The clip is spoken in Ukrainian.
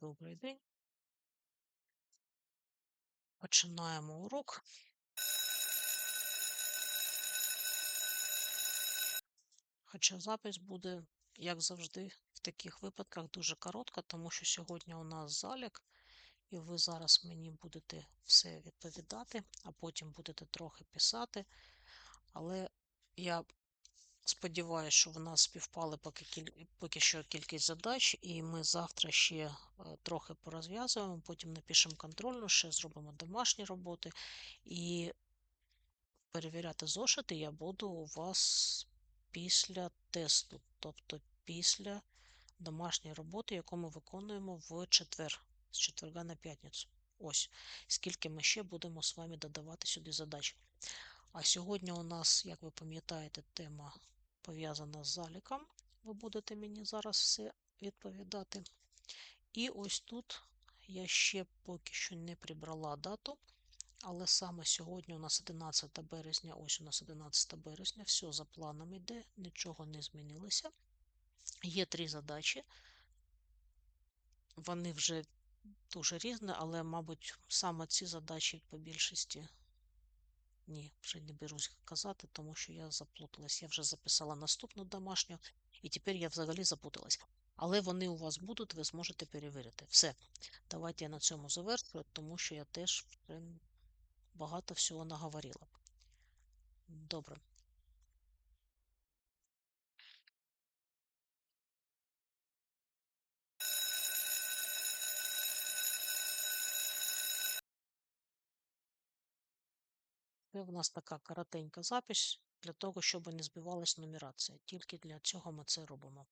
добрий день. Починаємо урок. Хоча запис буде, як завжди, в таких випадках дуже коротка, тому що сьогодні у нас залік, і ви зараз мені будете все відповідати, а потім будете трохи писати. Але я сподіваюся, що в нас співпали поки, поки що кількість задач, і ми завтра ще е, трохи порозв'язуємо, потім напишемо контрольну, ще зробимо домашні роботи. І перевіряти зошити я буду у вас після тесту, тобто після домашньої роботи, яку ми виконуємо в четвер, з четверга на п'ятницю. Ось скільки ми ще будемо з вами додавати сюди задач. А сьогодні у нас, як ви пам'ятаєте, тема пов'язана з заліком. Ви будете мені зараз все відповідати. І ось тут я ще поки що не прибрала дату, але саме сьогодні у нас 11 березня, ось у нас 11 березня, все за планом йде, нічого не змінилося. Є три задачі. Вони вже дуже різні, але, мабуть, саме ці задачі по більшості ні, вже не берусь казати, тому що я заплуталась. Я вже записала наступну домашню, і тепер я взагалі заплуталась. Але вони у вас будуть, ви зможете перевірити. Все. Давайте я на цьому завершую, тому що я теж багато всього наговорила. Добре. Це в нас така коротенька запись для того, щоб не збивалась нумерація. Тільки для цього ми це робимо.